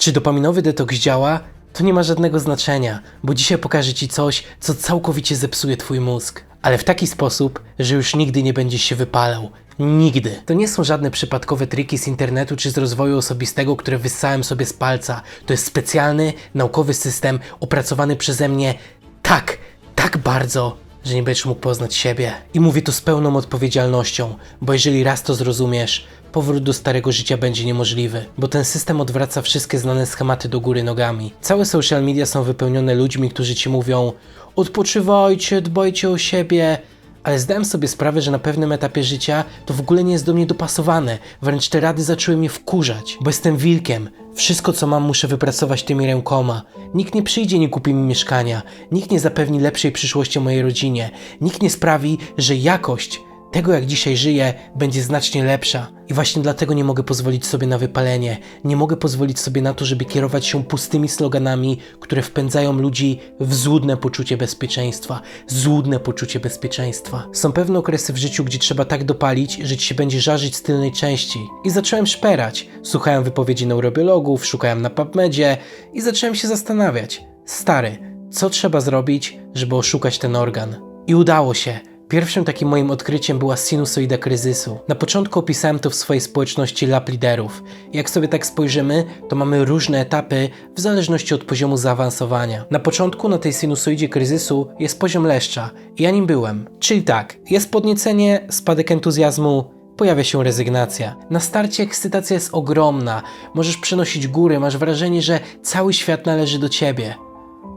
Czy dopaminowy detoks działa? To nie ma żadnego znaczenia, bo dzisiaj pokażę Ci coś, co całkowicie zepsuje Twój mózg. Ale w taki sposób, że już nigdy nie będziesz się wypalał. Nigdy. To nie są żadne przypadkowe triki z internetu czy z rozwoju osobistego, które wyssałem sobie z palca. To jest specjalny, naukowy system opracowany przeze mnie tak, tak bardzo, że nie będziesz mógł poznać siebie. I mówię to z pełną odpowiedzialnością, bo jeżeli raz to zrozumiesz, powrót do starego życia będzie niemożliwy, bo ten system odwraca wszystkie znane schematy do góry nogami. Całe social media są wypełnione ludźmi, którzy ci mówią: odpoczywajcie, dbajcie o siebie. Ale zdałem sobie sprawę, że na pewnym etapie życia to w ogóle nie jest do mnie dopasowane. Wręcz te rady zaczęły mnie wkurzać, bo jestem wilkiem. Wszystko, co mam, muszę wypracować tymi rękoma. Nikt nie przyjdzie, nie kupi mi mieszkania. Nikt nie zapewni lepszej przyszłości mojej rodzinie. Nikt nie sprawi, że jakość tego, jak dzisiaj żyję, będzie znacznie lepsza. I właśnie dlatego nie mogę pozwolić sobie na wypalenie. Nie mogę pozwolić sobie na to, żeby kierować się pustymi sloganami, które wpędzają ludzi w złudne poczucie bezpieczeństwa. Złudne poczucie bezpieczeństwa. Są pewne okresy w życiu, gdzie trzeba tak dopalić, że ci się będzie żarzyć z tylnej części. I zacząłem szperać. Słuchałem wypowiedzi neurobiologów, szukałem na PubMedzie i zacząłem się zastanawiać. Stary, co trzeba zrobić, żeby oszukać ten organ? I udało się. Pierwszym takim moim odkryciem była sinusoida kryzysu. Na początku opisałem to w swojej społeczności lab liderów. Jak sobie tak spojrzymy, to mamy różne etapy w zależności od poziomu zaawansowania. Na początku na tej sinusoidzie kryzysu jest poziom leszcza i ja nim byłem. Czyli tak, jest podniecenie, spadek entuzjazmu, pojawia się rezygnacja. Na starcie ekscytacja jest ogromna, możesz przenosić góry, masz wrażenie, że cały świat należy do ciebie.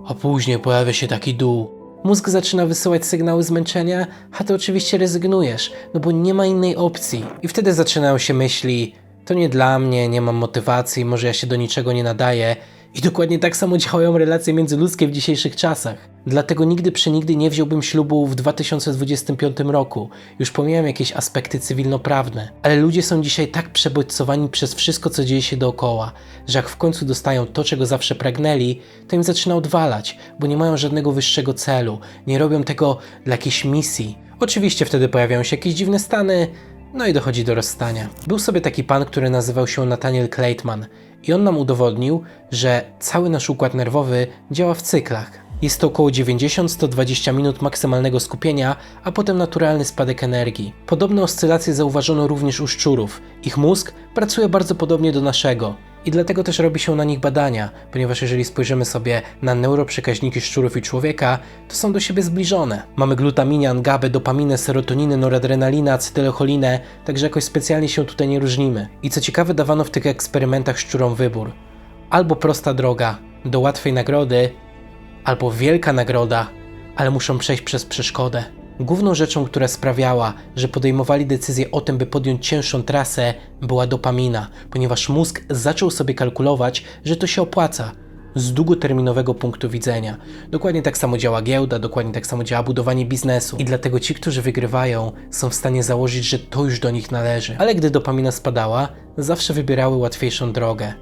A później pojawia się taki dół. Mózg zaczyna wysyłać sygnały zmęczenia, a ty oczywiście rezygnujesz, no bo nie ma innej opcji. I wtedy zaczynają się myśli: to nie dla mnie, nie mam motywacji, może ja się do niczego nie nadaję. I dokładnie tak samo działają relacje międzyludzkie w dzisiejszych czasach. Dlatego nigdy przenigdy nie wziąłbym ślubu w 2025 roku. Już pomijam jakieś aspekty cywilnoprawne. Ale ludzie są dzisiaj tak przebodźcowani przez wszystko, co dzieje się dookoła, że jak w końcu dostają to, czego zawsze pragnęli, to im zaczyna odwalać, bo nie mają żadnego wyższego celu, nie robią tego dla jakiejś misji. Oczywiście wtedy pojawiają się jakieś dziwne stany, no i dochodzi do rozstania. Był sobie taki pan, który nazywał się Nathaniel Claytman i on nam udowodnił, że cały nasz układ nerwowy działa w cyklach. Jest to około 90-120 minut maksymalnego skupienia, a potem naturalny spadek energii. Podobne oscylacje zauważono również u szczurów. Ich mózg pracuje bardzo podobnie do naszego. I dlatego też robi się na nich badania, ponieważ jeżeli spojrzymy sobie na neuroprzekaźniki szczurów i człowieka, to są do siebie zbliżone. Mamy glutaminian, GABę, dopaminę, serotoninę, noradrenalinę, acetylocholinę, także jakoś specjalnie się tutaj nie różnimy. I co ciekawe, dawano w tych eksperymentach szczurom wybór. Albo prosta droga do łatwej nagrody, albo wielka nagroda, ale muszą przejść przez przeszkodę. Główną rzeczą, która sprawiała, że podejmowali decyzję o tym, by podjąć cięższą trasę, była dopamina, ponieważ mózg zaczął sobie kalkulować, że to się opłaca z długoterminowego punktu widzenia. Dokładnie tak samo działa giełda, dokładnie tak samo działa budowanie biznesu. I dlatego ci, którzy wygrywają, są w stanie założyć, że to już do nich należy. Ale gdy dopamina spadała, zawsze wybierały łatwiejszą drogę.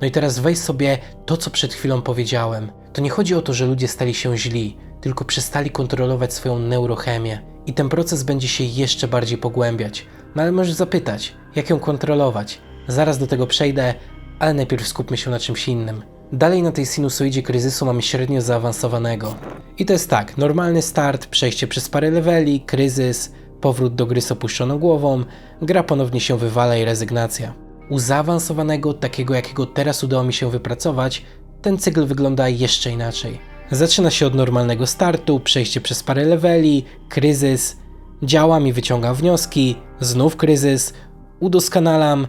No i teraz weź sobie to, co przed chwilą powiedziałem. To nie chodzi o to, że ludzie stali się źli, tylko przestali kontrolować swoją neurochemię. I ten proces będzie się jeszcze bardziej pogłębiać. No ale możesz zapytać, jak ją kontrolować? Zaraz do tego przejdę, ale najpierw skupmy się na czymś innym. Dalej na tej sinusoidzie kryzysu mamy średnio zaawansowanego. I to jest tak, normalny start, przejście przez parę leveli, kryzys, powrót do gry z opuszczoną głową, gra ponownie się wywala i rezygnacja. U zaawansowanego, takiego jakiego teraz udało mi się wypracować, ten cykl wygląda jeszcze inaczej. Zaczyna się od normalnego startu, przejście przez parę leveli, kryzys, działam i wyciągam wnioski, znów kryzys, udoskanalam,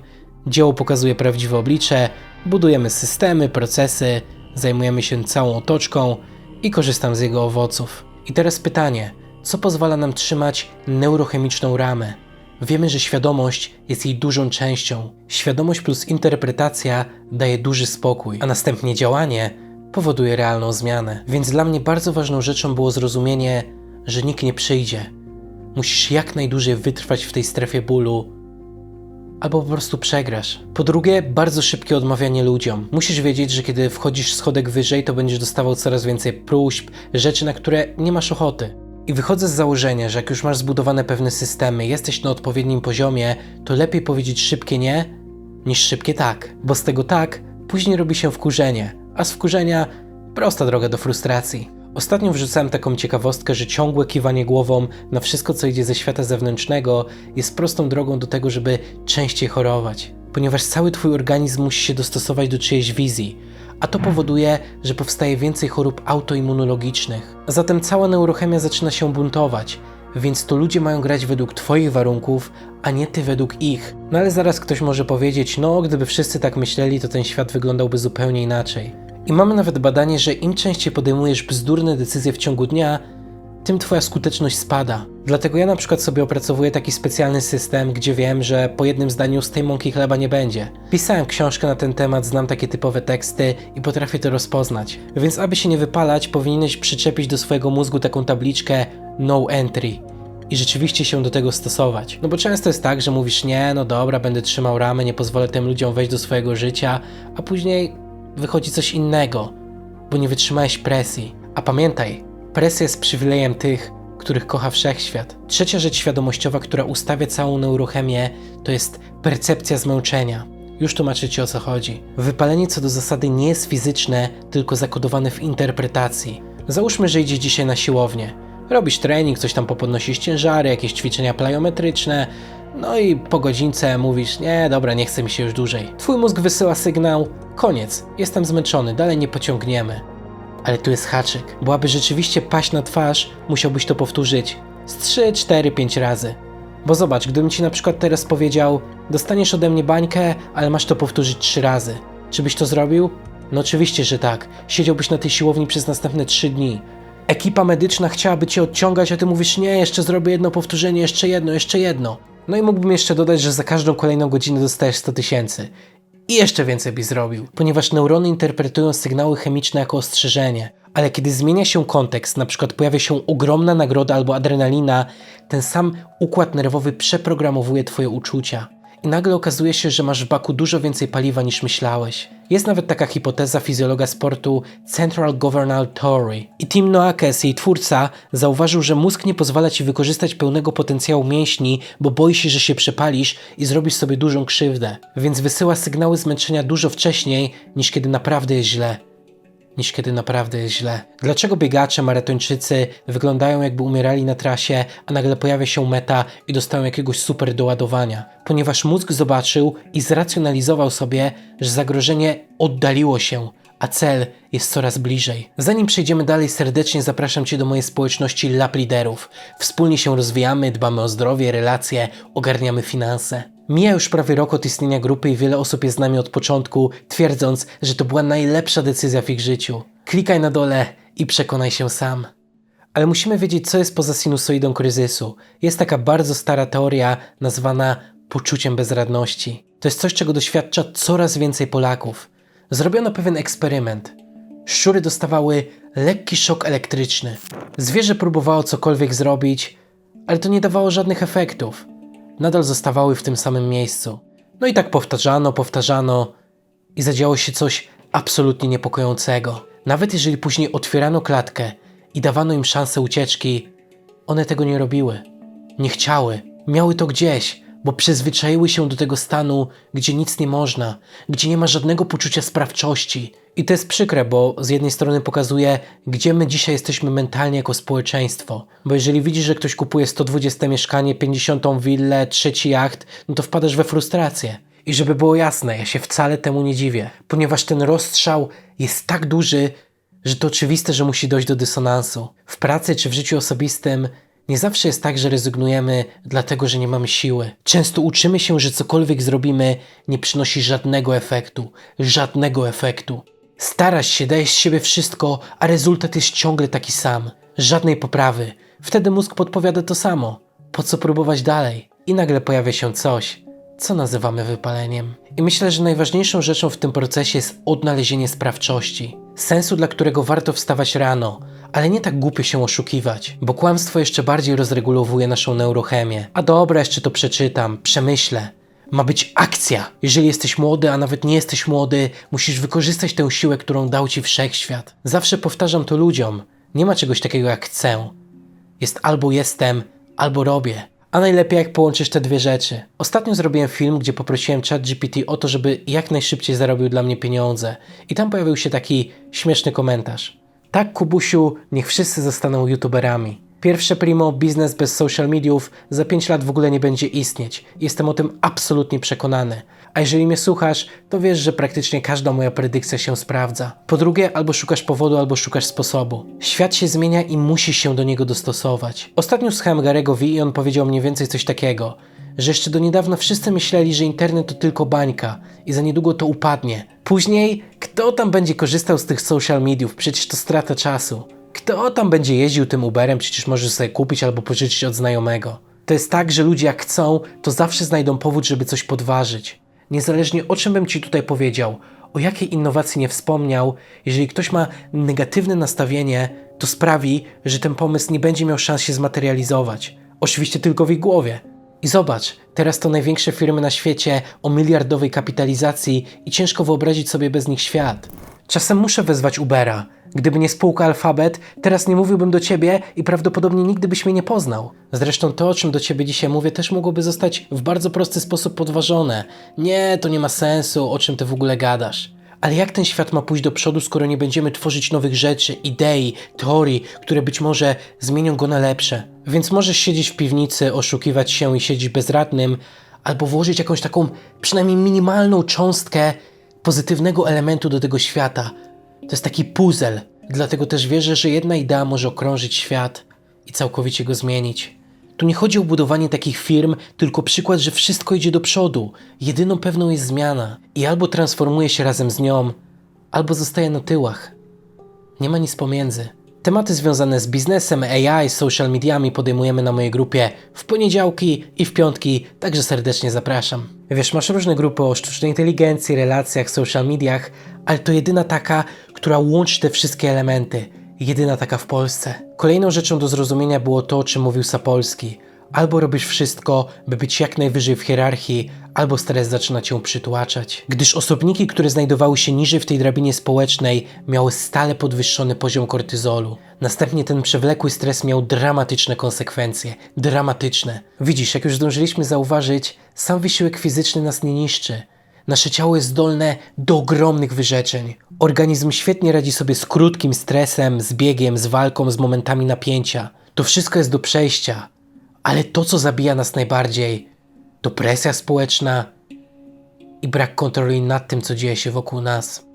dzieło pokazuje prawdziwe oblicze, budujemy systemy, procesy, zajmujemy się całą otoczką i korzystam z jego owoców. I teraz pytanie, co pozwala nam trzymać neurochemiczną ramę? Wiemy, że świadomość jest jej dużą częścią. Świadomość plus interpretacja daje duży spokój, a następnie działanie powoduje realną zmianę. Więc dla mnie bardzo ważną rzeczą było zrozumienie, że nikt nie przyjdzie. Musisz jak najdłużej wytrwać w tej strefie bólu, albo po prostu przegrasz. Po drugie, bardzo szybkie odmawianie ludziom. Musisz wiedzieć, że kiedy wchodzisz schodek wyżej, to będziesz dostawał coraz więcej próśb, rzeczy, na które nie masz ochoty. I wychodzę z założenia, że jak już masz zbudowane pewne systemy, jesteś na odpowiednim poziomie, to lepiej powiedzieć szybkie nie niż szybkie tak, bo z tego tak później robi się wkurzenie, a z wkurzenia prosta droga do frustracji. Ostatnio wrzucałem taką ciekawostkę, że ciągłe kiwanie głową na wszystko, co idzie ze świata zewnętrznego, jest prostą drogą do tego, żeby częściej chorować. Ponieważ cały twój organizm musi się dostosować do czyjejś wizji, a to powoduje, że powstaje więcej chorób autoimmunologicznych. Zatem cała neurochemia zaczyna się buntować, więc to ludzie mają grać według Twoich warunków, a nie Ty według ich. No ale zaraz ktoś może powiedzieć, no gdyby wszyscy tak myśleli, to ten świat wyglądałby zupełnie inaczej. I mamy nawet badanie, że im częściej podejmujesz bzdurne decyzje w ciągu dnia, tym Twoja skuteczność spada. Dlatego ja na przykład sobie opracowuję taki specjalny system, gdzie wiem, że po jednym zdaniu z tej mąki chleba nie będzie. Pisałem książkę na ten temat, znam takie typowe teksty i potrafię to rozpoznać. Więc aby się nie wypalać, powinieneś przyczepić do swojego mózgu taką tabliczkę no entry i rzeczywiście się do tego stosować. No bo często jest tak, że mówisz nie, no dobra, będę trzymał ramę, nie pozwolę tym ludziom wejść do swojego życia, a później wychodzi coś innego, bo nie wytrzymałeś presji. A pamiętaj, presja jest przywilejem tych, których kocha wszechświat. Trzecia rzecz świadomościowa, która ustawia całą neurochemię, to jest percepcja zmęczenia. Już tłumaczę Ci o co chodzi. Wypalenie co do zasady nie jest fizyczne, tylko zakodowane w interpretacji. Załóżmy, że idziesz dzisiaj na siłownię. Robisz trening, coś tam popodnosisz ciężary, jakieś ćwiczenia plyometryczne, no i po godzince mówisz, nie, dobra, nie chce mi się już dłużej. Twój mózg wysyła sygnał, koniec, jestem zmęczony, dalej nie pociągniemy. Ale tu jest haczyk, bo aby rzeczywiście paść na twarz, musiałbyś to powtórzyć z 3, 4, 5 razy. Bo zobacz, gdybym ci na przykład teraz powiedział, dostaniesz ode mnie bańkę, ale masz to powtórzyć 3 razy. Czy byś to zrobił? No oczywiście, że tak. Siedziałbyś na tej siłowni przez następne 3 dni. Ekipa medyczna chciałaby cię odciągać, a ty mówisz, nie, jeszcze zrobię jedno powtórzenie, jeszcze jedno, jeszcze jedno. No i mógłbym jeszcze dodać, że za każdą kolejną godzinę dostajesz 100 tysięcy. I jeszcze więcej byś zrobił, ponieważ neurony interpretują sygnały chemiczne jako ostrzeżenie. Ale kiedy zmienia się kontekst, na przykład pojawia się ogromna nagroda albo adrenalina, ten sam układ nerwowy przeprogramowuje twoje uczucia. I nagle okazuje się, że masz w baku dużo więcej paliwa niż myślałeś. Jest nawet taka hipoteza fizjologa sportu Central Governal Theory. I Tim Noakes, jej twórca, zauważył, że mózg nie pozwala ci wykorzystać pełnego potencjału mięśni, bo boi się, że się przepalisz i zrobisz sobie dużą krzywdę. Więc wysyła sygnały zmęczenia dużo wcześniej, niż kiedy naprawdę jest źle niż kiedy naprawdę jest źle. Dlaczego biegacze, maratończycy wyglądają jakby umierali na trasie, a nagle pojawia się meta i dostają jakiegoś super doładowania? Ponieważ mózg zobaczył i zracjonalizował sobie, że zagrożenie oddaliło się, a cel jest coraz bliżej. Zanim przejdziemy dalej, serdecznie zapraszam Cię do mojej społeczności Lab Liderów. Wspólnie się rozwijamy, dbamy o zdrowie, relacje, ogarniamy finanse. Mija już prawie rok od istnienia grupy i wiele osób jest z nami od początku, twierdząc, że to była najlepsza decyzja w ich życiu. Klikaj na dole i przekonaj się sam. Ale musimy wiedzieć, co jest poza sinusoidą kryzysu. Jest taka bardzo stara teoria nazwana poczuciem bezradności. To jest coś, czego doświadcza coraz więcej Polaków. Zrobiono pewien eksperyment. Szczury dostawały lekki szok elektryczny. Zwierzę próbowało cokolwiek zrobić, ale to nie dawało żadnych efektów. Nadal zostawały w tym samym miejscu. No i tak powtarzano, powtarzano i zadziało się coś absolutnie niepokojącego. Nawet jeżeli później otwierano klatkę i dawano im szansę ucieczki, one tego nie robiły. Nie chciały. Miały to gdzieś, bo przyzwyczaiły się do tego stanu, gdzie nic nie można, gdzie nie ma żadnego poczucia sprawczości. I to jest przykre, bo z jednej strony pokazuje, gdzie my dzisiaj jesteśmy mentalnie jako społeczeństwo. Bo jeżeli widzisz, że ktoś kupuje 120 mieszkanie, 50 willę, trzeci jacht, no to wpadasz we frustrację. I żeby było jasne, ja się wcale temu nie dziwię, ponieważ ten rozstrzał jest tak duży, że to oczywiste, że musi dojść do dysonansu. W pracy czy w życiu osobistym nie zawsze jest tak, że rezygnujemy dlatego, że nie mamy siły. Często uczymy się, że cokolwiek zrobimy nie przynosi żadnego efektu. Żadnego efektu. Starasz się, dajesz z siebie wszystko, a rezultat jest ciągle taki sam. Żadnej poprawy. Wtedy mózg podpowiada to samo. Po co próbować dalej? I nagle pojawia się coś, co nazywamy wypaleniem. I myślę, że najważniejszą rzeczą w tym procesie jest odnalezienie sprawczości. Sensu, dla którego warto wstawać rano, ale nie tak głupio się oszukiwać, bo kłamstwo jeszcze bardziej rozregulowuje naszą neurochemię. A dobra, jeszcze to przeczytam, przemyślę. Ma być akcja. Jeżeli jesteś młody, a nawet nie jesteś młody, musisz wykorzystać tę siłę, którą dał ci wszechświat. Zawsze powtarzam to ludziom. Nie ma czegoś takiego jak chcę. Jest albo jestem, albo robię. A najlepiej jak połączysz te dwie rzeczy. Ostatnio zrobiłem film, gdzie poprosiłem ChatGPT o to, żeby jak najszybciej zarobił dla mnie pieniądze. I tam pojawił się taki śmieszny komentarz. Tak, Kubusiu, niech wszyscy zostaną youtuberami. Pierwsze primo, biznes bez social mediów za 5 lat w ogóle nie będzie istnieć. Jestem o tym absolutnie przekonany. A jeżeli mnie słuchasz, to wiesz, że praktycznie każda moja predykcja się sprawdza. Po drugie, albo szukasz powodu, albo szukasz sposobu. Świat się zmienia i musisz się do niego dostosować. Ostatnio słuchałem Garego V i on powiedział mniej więcej coś takiego, że jeszcze do niedawna wszyscy myśleli, że internet to tylko bańka i za niedługo to upadnie. Później, kto tam będzie korzystał z tych social mediów? Przecież to strata czasu. Kto tam będzie jeździł tym Uberem? Przecież możesz sobie kupić albo pożyczyć od znajomego. To jest tak, że ludzie jak chcą, to zawsze znajdą powód, żeby coś podważyć. Niezależnie o czym bym ci tutaj powiedział, o jakiej innowacji nie wspomniał, jeżeli ktoś ma negatywne nastawienie, to sprawi, że ten pomysł nie będzie miał szans się zmaterializować. Oczywiście tylko w ich głowie. I zobacz, teraz to największe firmy na świecie o miliardowej kapitalizacji i ciężko wyobrazić sobie bez nich świat. Czasem muszę wezwać Ubera. Gdyby nie spółka Alphabet, teraz nie mówiłbym do ciebie i prawdopodobnie nigdy byś mnie nie poznał. Zresztą to, o czym do ciebie dzisiaj mówię, też mogłoby zostać w bardzo prosty sposób podważone. Nie, to nie ma sensu, o czym ty w ogóle gadasz. Ale jak ten świat ma pójść do przodu, skoro nie będziemy tworzyć nowych rzeczy, idei, teorii, które być może zmienią go na lepsze? Więc możesz siedzieć w piwnicy, oszukiwać się i siedzieć bezradnym, albo włożyć jakąś taką przynajmniej minimalną cząstkę pozytywnego elementu do tego świata. To jest taki puzzle. Dlatego też wierzę, że jedna idea może okrążyć świat i całkowicie go zmienić. Tu nie chodzi o budowanie takich firm, tylko przykład, że wszystko idzie do przodu. Jedyną pewną jest zmiana i albo transformuje się razem z nią, albo zostaje na tyłach. Nie ma nic pomiędzy. Tematy związane z biznesem, AI, social mediami podejmujemy na mojej grupie w poniedziałki i w piątki, także serdecznie zapraszam. Wiesz, masz różne grupy o sztucznej inteligencji, relacjach, social mediach, ale to jedyna taka, która łączy te wszystkie elementy. Jedyna taka w Polsce. Kolejną rzeczą do zrozumienia było to, o czym mówił Sapolski. Albo robisz wszystko, by być jak najwyżej w hierarchii, albo stres zaczyna cię przytłaczać. Gdyż osobniki, które znajdowały się niżej w tej drabinie społecznej, miały stale podwyższony poziom kortyzolu. Następnie ten przewlekły stres miał dramatyczne konsekwencje. Dramatyczne. Widzisz, jak już zdążyliśmy zauważyć, sam wysiłek fizyczny nas nie niszczy. Nasze ciało jest zdolne do ogromnych wyrzeczeń. Organizm świetnie radzi sobie z krótkim stresem, z biegiem, z walką, z momentami napięcia. To wszystko jest do przejścia. Ale to, co zabija nas najbardziej, to presja społeczna i brak kontroli nad tym, co dzieje się wokół nas.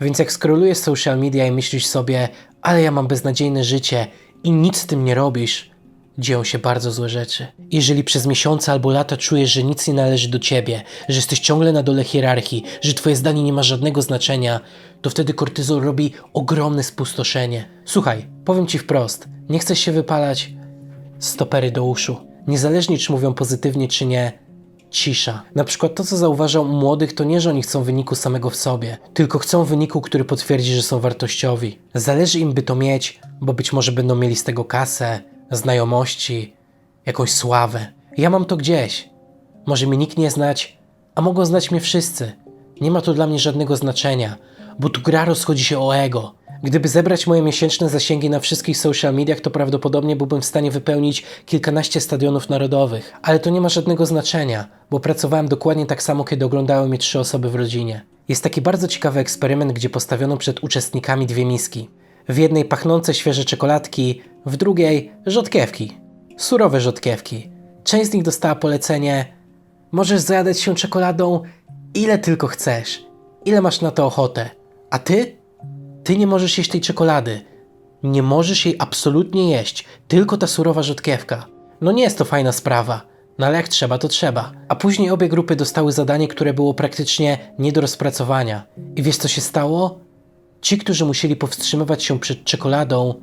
Więc jak skrolujesz social media i myślisz sobie, ale ja mam beznadziejne życie i nic z tym nie robisz, dzieją się bardzo złe rzeczy. Jeżeli przez miesiące albo lata czujesz, że nic nie należy do ciebie, że jesteś ciągle na dole hierarchii, że twoje zdanie nie ma żadnego znaczenia, to wtedy kortyzol robi ogromne spustoszenie. Słuchaj, powiem ci wprost, nie chcesz się wypalać, stopery do uszu. Niezależnie czy mówią pozytywnie czy nie, cisza. Na przykład to, co zauważam u młodych, to nie, że oni chcą wyniku samego w sobie, tylko chcą wyniku, który potwierdzi, że są wartościowi. Zależy im, by to mieć, bo być może będą mieli z tego kasę, znajomości, jakąś sławę. Ja mam to gdzieś. Może mnie nikt nie znać, a mogą znać mnie wszyscy. Nie ma to dla mnie żadnego znaczenia, bo tu gra rozchodzi się o ego. Gdyby zebrać moje miesięczne zasięgi na wszystkich social mediach, to prawdopodobnie byłbym w stanie wypełnić kilkanaście stadionów narodowych. Ale to nie ma żadnego znaczenia, bo pracowałem dokładnie tak samo, kiedy oglądały mnie trzy osoby w rodzinie. Jest taki bardzo ciekawy eksperyment, gdzie postawiono przed uczestnikami dwie miski. W jednej pachnące świeże czekoladki, w drugiej rzodkiewki. Surowe rzodkiewki. Część z nich dostała polecenie: Możesz zajadać się czekoladą ile tylko chcesz, ile masz na to ochotę. A ty? Ty nie możesz jeść tej czekolady. Nie możesz jej absolutnie jeść, tylko ta surowa rzodkiewka. No nie jest to fajna sprawa. No ale jak trzeba, to trzeba. A później obie grupy dostały zadanie, które było praktycznie nie do rozpracowania. I wiesz co się stało? Ci, którzy musieli powstrzymywać się przed czekoladą,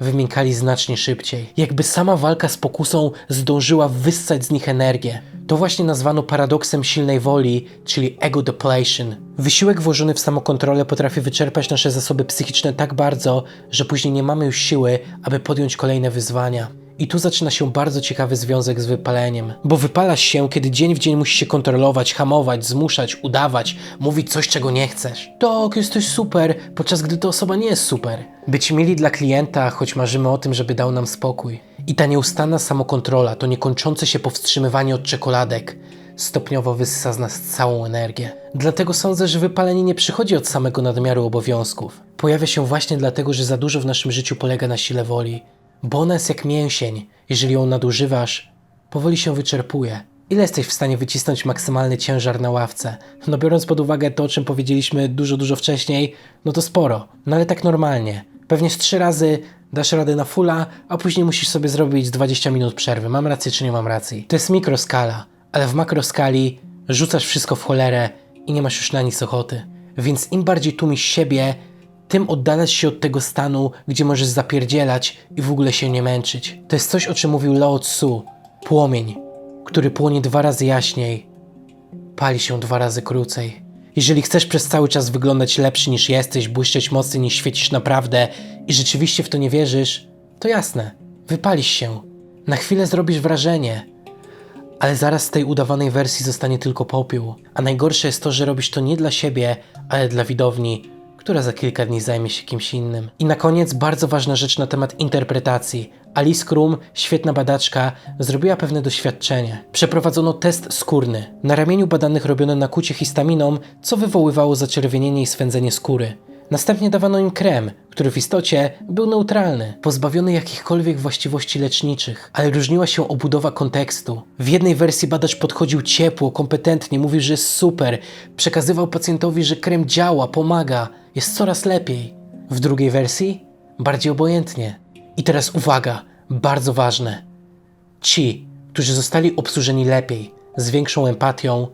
wymiękali znacznie szybciej. Jakby sama walka z pokusą zdążyła wyssać z nich energię. To właśnie nazwano paradoksem silnej woli, czyli ego depletion. Wysiłek włożony w samokontrolę potrafi wyczerpać nasze zasoby psychiczne tak bardzo, że później nie mamy już siły, aby podjąć kolejne wyzwania. I tu zaczyna się bardzo ciekawy związek z wypaleniem. Bo wypalasz się, kiedy dzień w dzień musisz się kontrolować, hamować, zmuszać, udawać, mówić coś, czego nie chcesz. Tak, jesteś super, podczas gdy ta osoba nie jest super. Być mili dla klienta, choć marzymy o tym, żeby dał nam spokój. I ta nieustanna samokontrola, to niekończące się powstrzymywanie od czekoladek, stopniowo wysysa z nas całą energię. Dlatego sądzę, że wypalenie nie przychodzi od samego nadmiaru obowiązków. Pojawia się właśnie dlatego, że za dużo w naszym życiu polega na sile woli, bo ona jest jak mięsień. Jeżeli ją nadużywasz, powoli się wyczerpuje. Ile jesteś w stanie wycisnąć maksymalny ciężar na ławce? No biorąc pod uwagę to, o czym powiedzieliśmy dużo, dużo wcześniej, no to sporo. No ale tak normalnie. Pewnie z trzy razy dasz radę na fulla, a później musisz sobie zrobić 20 minut przerwy. Mam rację czy nie mam racji? To jest mikroskala, ale w makroskali rzucasz wszystko w cholerę i nie masz już na nic ochoty. Więc im bardziej tłumisz siebie, tym oddalasz się od tego stanu, gdzie możesz zapierdzielać i w ogóle się nie męczyć. To jest coś, o czym mówił Lao Tzu. Płomień, który płonie dwa razy jaśniej, pali się dwa razy krócej. Jeżeli chcesz przez cały czas wyglądać lepszy niż jesteś, błyszczeć mocniej niż świecisz naprawdę i rzeczywiście w to nie wierzysz, to jasne, wypalisz się. Na chwilę zrobisz wrażenie, ale zaraz z tej udawanej wersji zostanie tylko popiół. A najgorsze jest to, że robisz to nie dla siebie, ale dla widowni, która za kilka dni zajmie się kimś innym. I na koniec bardzo ważna rzecz na temat interpretacji. Alice Krum, świetna badaczka, zrobiła pewne doświadczenie. Przeprowadzono test skórny. Na ramieniu badanych robiono nakucie histaminą, co wywoływało zaczerwienienie i swędzenie skóry. Następnie dawano im krem, który w istocie był neutralny, pozbawiony jakichkolwiek właściwości leczniczych, ale różniła się obudowa kontekstu. W jednej wersji badacz podchodził ciepło, kompetentnie, mówił, że jest super, przekazywał pacjentowi, że krem działa, pomaga, jest coraz lepiej. W drugiej wersji bardziej obojętnie. I teraz uwaga, bardzo ważne. Ci, którzy zostali obsłużeni lepiej, z większą empatią,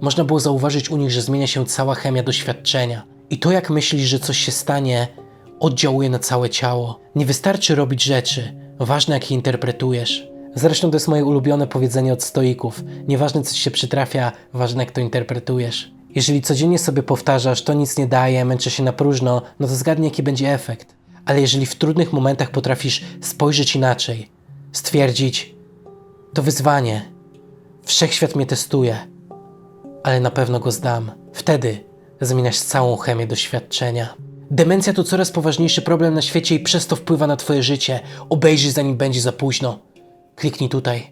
można było zauważyć u nich, że zmienia się cała chemia doświadczenia. I to, jak myślisz, że coś się stanie, oddziałuje na całe ciało. Nie wystarczy robić rzeczy, ważne jak je interpretujesz. Zresztą to jest moje ulubione powiedzenie od stoików. Nieważne co ci się przytrafia, ważne jak to interpretujesz. Jeżeli codziennie sobie powtarzasz, to nic nie daje, męczę się na próżno, no to zgadnij jaki będzie efekt. Ale jeżeli w trudnych momentach potrafisz spojrzeć inaczej, stwierdzić, to wyzwanie, wszechświat mnie testuje, ale na pewno go zdam. Wtedy zmieniasz całą chemię doświadczenia. Demencja to coraz poważniejszy problem na świecie i przez to wpływa na twoje życie. Obejrzyj zanim będzie za późno. Kliknij tutaj.